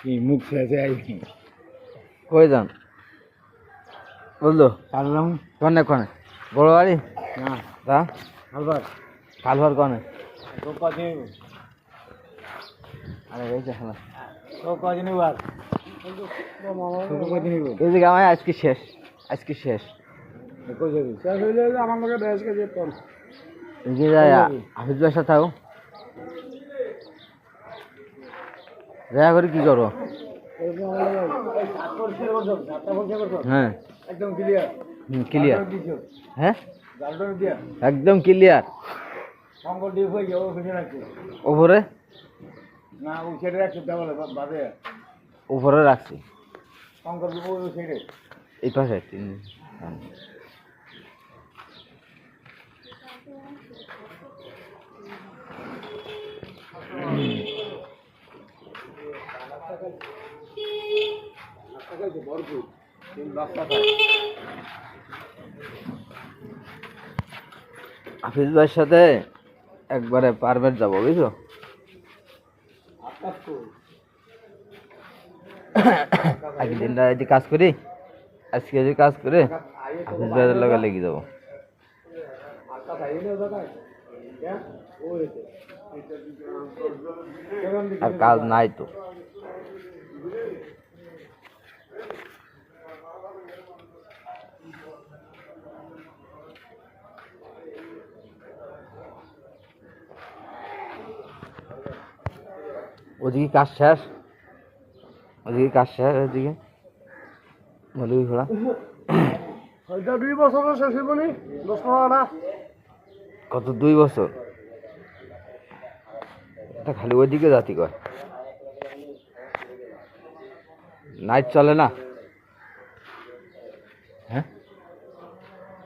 কি মুখ ফেলে আইছি কই যান? বুঝলো কাললাম কনে কনে? বড় বাড়ি না। তা? আবার কালভার কনে? তো কদিন আরে এই যে হলো তো কদিন বার এই যে গামায় আজকে শেষ। আজকে শেষ। আমার লগে বেশ যাই হাফিজ বাসা থাকো। দেখা করে কি করো? হ্যাঁ। একদম ক্লিয়ার ক্লিয়ার হ্যাঁ? একদম ক্লিয়ার যাব খুশি রাখছি। উপরে না ও ছেড়ে রাখছি দেওয়ালে বাদে উপরে রাখছি শঙ্কর ডিপ ওই ছেড়ে এই পাশে তিন হ্যাঁ। হাফিজ ভাইয়ের সাথে একবারে পারবেট যাব আগে দিনটা যদি কাজ করি, আজকে যদি কাজ করে, হাফিজ ভাইয়ের লগে লেগে যাব। আর কাজ নাই তো। ওদিকে কাজ শেষ? ওদিকে কাজ শেষ ওদিকে বলি ঘোড়া। দুই বছরও শেষ হইব নি দশ টাকা কত দুই বছর? এটা খালি ওইদিকে জাতি কয়। নাইট চলে না? হ্যাঁ?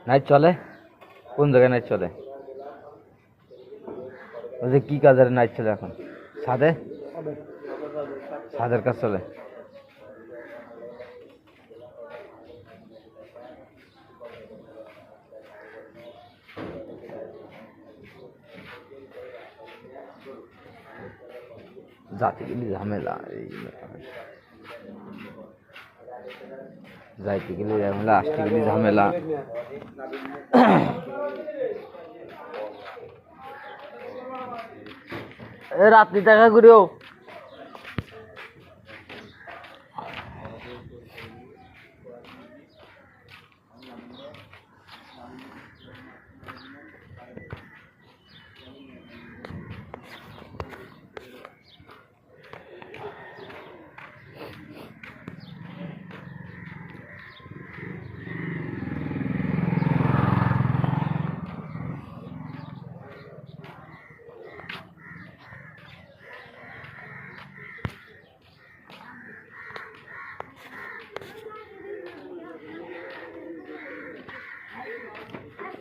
নাইট চলে? কোন জায়গায় নাইট চলে? ওদের কি কাজের নাইট চলে এখন? সাদে সাদের কাজ চলে? যাতে গেলে ঝামেলা এই ব্যাপার। যাইতে গেলে ঝামেলা আসতে গেলে ঝামেলা এ রাত্রি টাকা করিও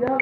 Yeah.